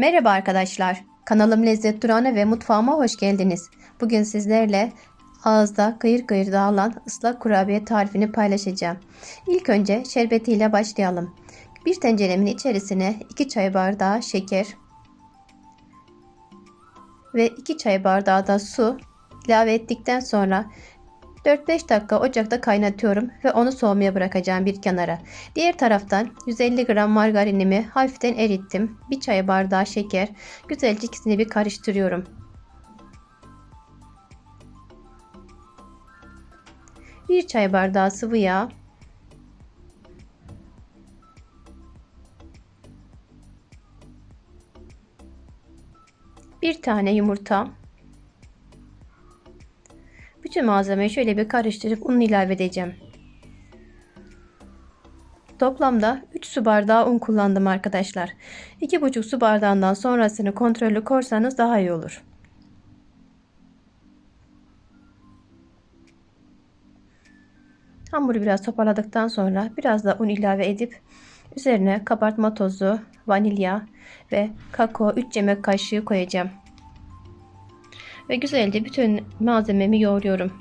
Merhaba arkadaşlar. Kanalım Lezzet Durağı'na ve mutfağıma hoş geldiniz. Bugün sizlerle ağızda kıyır kıyır dağılan ıslak kurabiye tarifini paylaşacağım. İlk önce şerbetiyle başlayalım. Bir tenceremin içerisine 2 çay bardağı şeker ve 2 çay bardağı da su ilave ettikten sonra 4-5 dakika ocakta kaynatıyorum ve onu soğumaya bırakacağım bir kenara. Diğer taraftan 150 gram margarinimi hafiften erittim. Bir çay bardağı şeker. Güzelce ikisini bir karıştırıyorum. Bir çay bardağı sıvı yağ. Bir tane yumurta. Bütün malzemeyi şöyle bir karıştırıp un ilave edeceğim. Toplamda 3 su bardağı un kullandım arkadaşlar. 2,5 su bardağından sonrasını kontrollü korsanız daha iyi olur. Hamuru biraz toparladıktan sonra biraz da un ilave edip üzerine kabartma tozu, vanilya ve kakao 3 yemek kaşığı koyacağım. Ve güzelce bütün malzememi yoğuruyorum.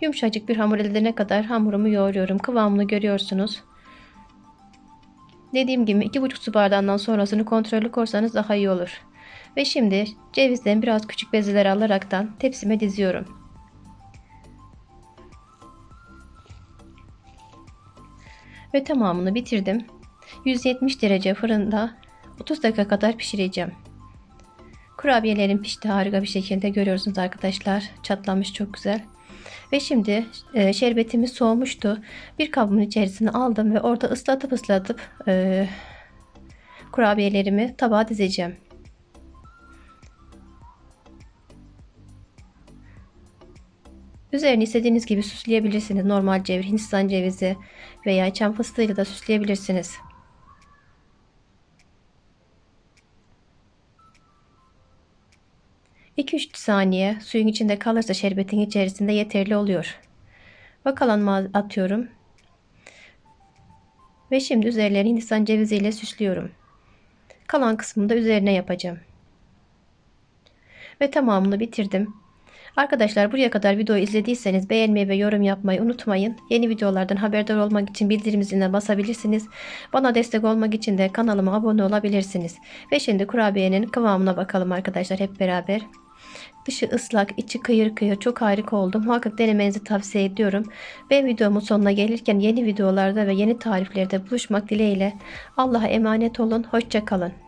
Yumuşacık bir hamur elde edene kadar hamurumu yoğuruyorum. Kıvamını görüyorsunuz. Dediğim gibi 2,5 su bardağından sonrasını kontrollü korsanız daha iyi olur. Ve şimdi cevizden biraz küçük bezeler alaraktan tepsime diziyorum. Ve tamamını bitirdim. 170 derece fırında 30 dakika kadar pişireceğim. Kurabiyelerim pişti harika bir şekilde görüyorsunuz arkadaşlar. Çatlamış çok güzel. Ve şimdi e, şerbetimiz soğumuştu. Bir kabımın içerisine aldım ve orada ıslatıp ıslatıp e, kurabiyelerimi tabağa dizeceğim. Üzerini istediğiniz gibi süsleyebilirsiniz. Normal cevir, hindistan cevizi veya çam fıstığıyla da süsleyebilirsiniz. 2-3 saniye suyun içinde kalırsa şerbetin içerisinde yeterli oluyor. Bakalım atıyorum. Ve şimdi üzerlerini hindistan ceviziyle süslüyorum. Kalan kısmını da üzerine yapacağım. Ve tamamını bitirdim. Arkadaşlar buraya kadar videoyu izlediyseniz beğenmeyi ve yorum yapmayı unutmayın. Yeni videolardan haberdar olmak için bildirim ziline basabilirsiniz. Bana destek olmak için de kanalıma abone olabilirsiniz. Ve şimdi kurabiyenin kıvamına bakalım arkadaşlar hep beraber. Dışı ıslak, içi kıyır kıyır çok harika oldu. Muhakkak denemenizi tavsiye ediyorum. Ben videomun sonuna gelirken yeni videolarda ve yeni tariflerde buluşmak dileğiyle Allah'a emanet olun. Hoşçakalın.